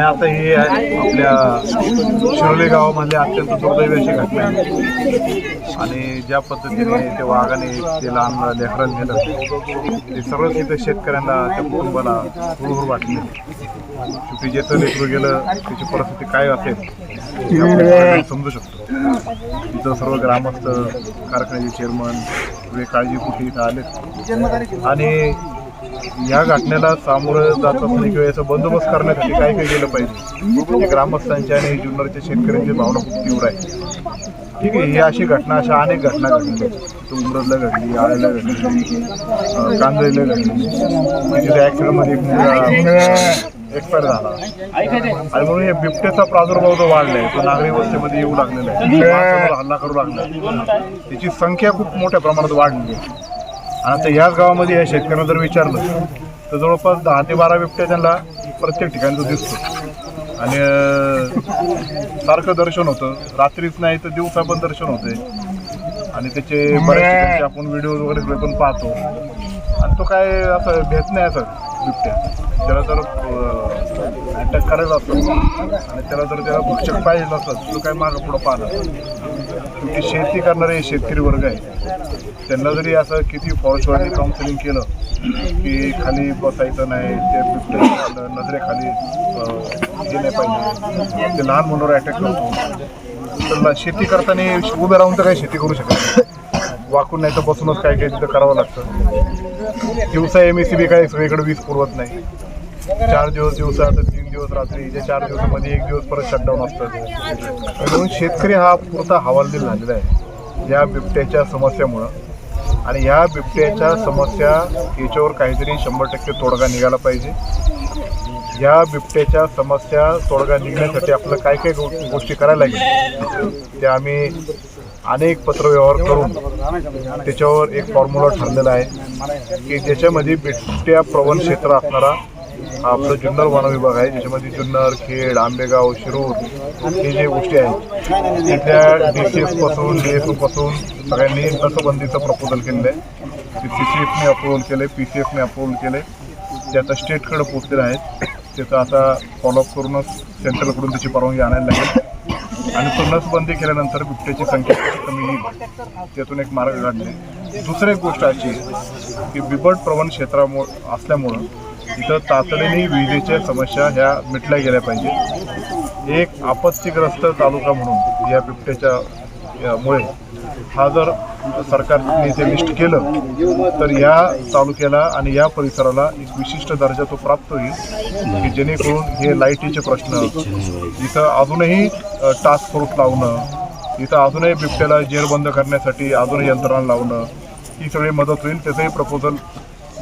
आणि आता ही आहे आपल्या शिरोली गावामधली अत्यंत दुर्दैवी अशी घटना आहे. आणि ज्या पद्धतीने ते वाघाने ते लहान लेकरांना नेलं ते सर्वच इथं शेतकऱ्यांना त्या कुटुंबाला हुरहुर वाटली. शेवटी तर लेकरू गेलं त्याची परिस्थिती काय असेल समजू शकतो. इथं सर्व ग्रामस्थ कारखान्याचे चेअरमन सगळे कुठे इथं आले आणि या घटनेला सामोरं जात असताना किंवा याचा बंदोबस्त करण्यासाठी काय काय केलं पाहिजे? म्हणजे ग्रामस्थांच्या आणि जुन्नरच्या शेतकऱ्यांची भावना खूप तीव्र आहे ठीक आहे ही अशी घटना अशा अनेक घटना घडल्या तो उमरदला घडली आळ्याला घडली कांदळीला घडली. म्हणजे तिथे ॲक्सिडेंटमध्ये एक मुलगा एक्सपायर झाला. आणि म्हणून हे बिबट्याचा प्रादुर्भाव जो वाढलाय तो नागरी वस्तीमध्ये येऊ लागलेला आहे. हल्ला करू लागला त्याची संख्या खूप मोठ्या प्रमाणात वाढली आहे. आणि आता याच गावामध्ये या शेतकऱ्यांना जर विचारलं तर जवळपास दहा ते बारा बिबट्या त्यांना प्रत्येक ठिकाणी तो दिसतो. आणि सारखं दर्शन होतं. रात्रीच नाही तर दिवसा पण दर्शन होते. आणि त्याचे बऱ्याच आपण व्हिडिओ वगैरे सगळे पण पाहतो. आणि तो काय असं भेट नाही असं बिबट्या. त्याला जर अटॅक करायला असतं आणि त्याला जर त्याला भक्षक पाहिजे असतं तो काय मागं पुढं पाहणार शेती करणारे शेतकरी वर्ग आहे. त्यांना जरी असं किती फॉरेस्टवाल्यांनी काउन्सिलिंग केलं की खाली बसायचं नाही ते बिबट्या नजरेखाली हे नाही पाहिजे. ते लहान मुलांवर अटॅक करतो. तर शेती करताना उभे राहून तर काही शेती करू शकत वाकून नाही तर बसूनच काय काय तिथं करावं लागतं. दिवसा एम एस सी बी काय सगळीकडे वीज पुरवत नाही. चार दिवस दिवसा तर तीन दिवस रात्री जे चार दिवसामध्ये एक दिवस परत शटडाऊन असतं. म्हणून शेतकरी हा पुरता हवालदिल झालेला आहे. या बिबट्याच्या समस्यामुळं आणि या बिबट्याच्या समस्या याच्यावर काहीतरी शंभर टक्के तोडगा निघाला पाहिजे. या बिबट्याच्या समस्या तोडगा निघण्यासाठी आपलं काय काय गो गोष्टी करायला लागेल त्या आम्ही अनेक पत्रव्यवहार करून त्याच्यावर एक फॉर्म्युला ठरलेला आहे की ज्याच्यामध्ये बिबट्या प्रवण क्षेत्र असणारा हा आपलं जुन्नर वन विभाग आहे ज्याच्यामध्ये जुन्नर खेड आंबेगाव शिरूर हे जे गोष्टी आहेत तिथल्या डी सी एफपासून डी एफपासून सगळ्यांनी नसबंदीचं प्रपोजल केलेलं आहे. सी सी एफने अप्रुव्हल केले पी सी एफने अप्रुव्हल केले ते आता स्टेटकडे पोचलेले आहेत. त्याचं आता फॉलोअप करूनच सेंट्रलकडून त्याची परवानगी आणायला लागेल. आणि तो नसबंदी केल्यानंतर बिबट्याची संख्या कमी येईल त्यातून एक मार्ग काढले. दुसरी एक गोष्ट अशी की बिबट प्रवण क्षेत्रामुळं असल्यामुळं इथं तातडीने विजेच्या समस्या ह्या मिटल्या गेल्या पाहिजे एक आपत्तीग्रस्त तालुका म्हणून या बिबट्याच्या मुळे हा जर सरकारने ते लिस्ट केलं तर या तालुक्याला आणि या परिसराला एक विशिष्ट दर्जा तो प्राप्त होईल की जेणेकरून हे लाईटीचे प्रश्न इथं अजूनही टास्क फोर्स लावणं इथं अजूनही बिबट्याला जेरबंद करण्यासाठी अजूनही यंत्रणा लावणं ही सगळी मदत होईल त्याचंही प्रपोजल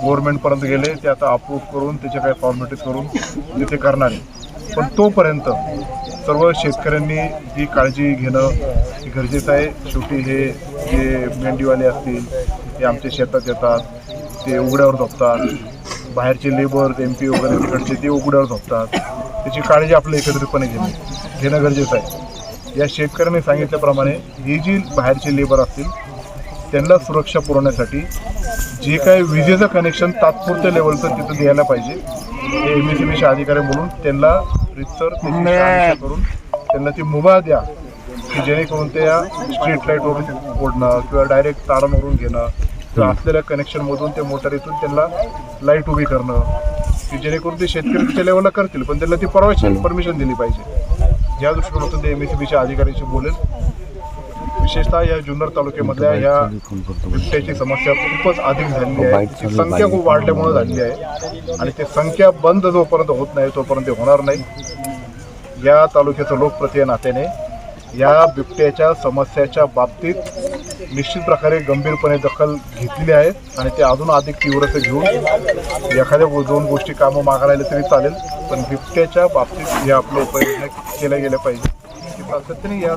गव्हर्नमेंटपर्यंत गेले ते आता अप्रूव्ह करून त्याच्या काही फॉर्मॅलिटीज करून तिथे ते करणार आहे. पण तोपर्यंत सर्व शेतकऱ्यांनी ही काळजी घेणं हे गरजेचं आहे. शेवटी हे जे मेंढीवाले असतील ते आमच्या शेतात येतात ते उघड्यावर झोपतात. बाहेरचे लेबर एम पी वगैरे तिकडचे ते उघड्यावर झोपतात. त्याची काळजी आपलं एकत्रितपणे घेणे घेणं गरजेचं आहे. या शेतकऱ्यांनी सांगितल्याप्रमाणे ही जी बाहेरचे लेबर असतील त्यांना सुरक्षा पुरवण्यासाठी जे काही विजेचं कनेक्शन तात्पुरत्या लेवलचं तिथं द्यायला पाहिजे. हे एम एस सी अधिकारी म्हणून त्यांना रितसर करून त्यांना ती मुभा द्या की जेणेकरून ते या स्ट्रीट लाईटवरून ओढणं किंवा डायरेक्ट तारांवरून घेणं किंवा असलेल्या कनेक्शनमधून ते मोटारीतून त्यांना लाइट उभी करणं की जेणेकरून ते शेतकरी तिच्या लेवलला करतील पण त्यांना ती परमिशन परमिशन दिली पाहिजे. या दृष्टिकोनातून ते एम एस सी अधिकाऱ्यांशी बोलेल. विशेषतः या जुन्नर तालुक्यामधल्या या बिबट्याची समस्या खूपच अधिक झालेली आहे. ती संख्या खूप वाढल्यामुळे झालेली आहे. आणि ती संख्या बंद जोपर्यंत होत नाही तोपर्यंत ते होणार नाही. या तालुक्याचं लोकप्रतिय नात्याने या बिबट्याच्या समस्याच्या बाबतीत निश्चित प्रकारे गंभीरपणे दखल घेतलेली आहे आणि ते अजून अधिक तीव्रता घेऊन एखाद्या दोन गोष्टी कामं मागायला तरी चालेल पण बिबट्याच्या बाबतीत हे आपल्या उपाययोजना केल्या गेल्या पाहिजे सातत्याने या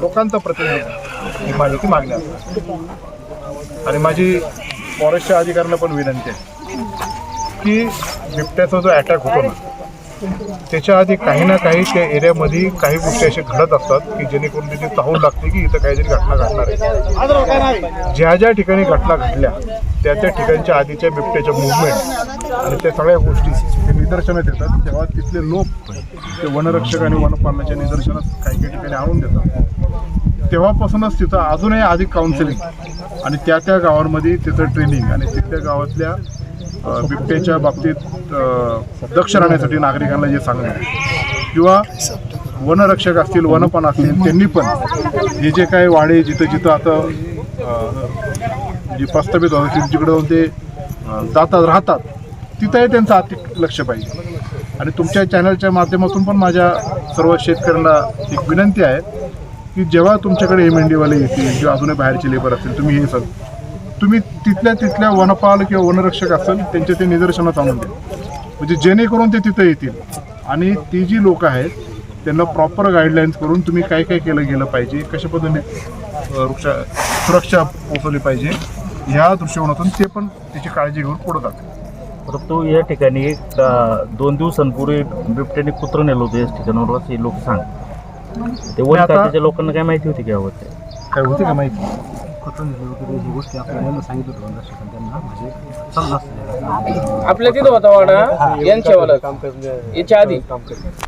लोकांचा प्रतिनिधी माझी मागण्या आणि माझी फॉरेस्टच्या अधिकाऱ्यांना पण विनंती आहे की बिबट्याचा जो अटॅक होतो ना त्याच्या आधी काही ना काही त्या एरियामध्ये काही गोष्टी असे घडत असतात की जेणेकरून तिथे चाहूल लागते की इथं काहीतरी घटना घडणार आहे. ज्या ज्या ठिकाणी घटना घडल्या त्या त्या ठिकाणच्या आधीच्या बिबट्याच्या मुवमेंट आणि त्या सगळ्या गोष्टी निदर्शनात येतात. तेव्हा तिथले लोक ते वनरक्षक आणि वनपालनाच्या निदर्शनास काही काही ठिकाणी आणून देतात. तेव्हापासूनच तिथं अजूनही अधिक काउन्सिलिंग आणि त्या त्या गावांमध्ये तिथं ट्रेनिंग आणि तिथल्या गावातल्या बिबट्याच्या बाबतीत दक्ष राहण्यासाठी नागरिकांना जे सांगणं किंवा वनरक्षक असतील वनपान असतील त्यांनी पण हे जे काही वाडे जिथं जिथं आता जी जे प्रस्थापित होतात जिकडं ते जातात राहतात तिथंही त्यांचं अति लक्ष पाहिजे. आणि तुमच्या चॅनलच्या माध्यमातून पण माझ्या सर्व शेतकऱ्यांना एक विनंती आहे की जेव्हा तुमच्याकडे हे मेंढीवाले येतील किंवा अजूनही बाहेरचे लेबर असतील तुम्ही हे सग तुम्ही तिथल्या तिथल्या वनपाल किंवा वनरक्षक असेल त्यांचे ते निदर्शनात आणून द्या. म्हणजे जेणेकरून ते तिथं येतील. आणि ती जी लोक आहेत त्यांना प्रॉपर गाईडलाईन्स करून तुम्ही काय काय केलं गेलं पाहिजे कशा पद्धतीने वृक्षा सुरक्षा पोचवली पाहिजे ह्या दृष्टिकोनातून ते पण त्याची काळजी घेऊन पुढे परंतु या ठिकाणी एक दोन दिवसांपूर्वी बिबट्याने कुत्र नेलं होतं याच ठिकाणावर असे लोक सांग ते खात्याच्या लोकांना काय माहिती होती की यावर ते काय होते का माहिती? ही गोष्टी आपल्याला सांगितलं होतं वनरक्षकांना त्यांना. म्हणजे चाललं असतं आपल्या तिथं होता वाडा यांच्यावाला याच्या आधी.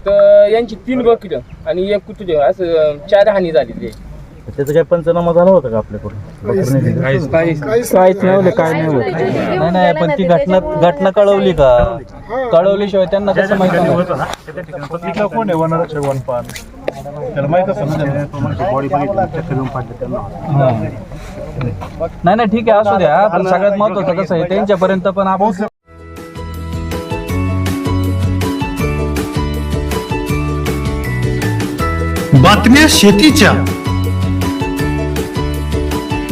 तर यांची तीन बकऱ्या आणि एक कुत्रे असं चार हानी झालेली आहे. त्याचा काय पंचनामा झाला होता का आपल्याकडून? काहीच काय नाही होत नाही. नाही पण ती घटना घटना कळवली का? कळवल्याशिवाय त्यांना कसं माहिती? तिथला कोण आहे? वनरक्षक वनपाल त्याला माहीत असेल ना बॉडी बघितली चक्कर येऊन पडलं त्यांना. नाही नाही ठीक आहे असू द्या पण सगळ्यात महत्वाचं कसं आहे त्यांच्यापर्यंत पण आपण बातम्या शेतीच्या.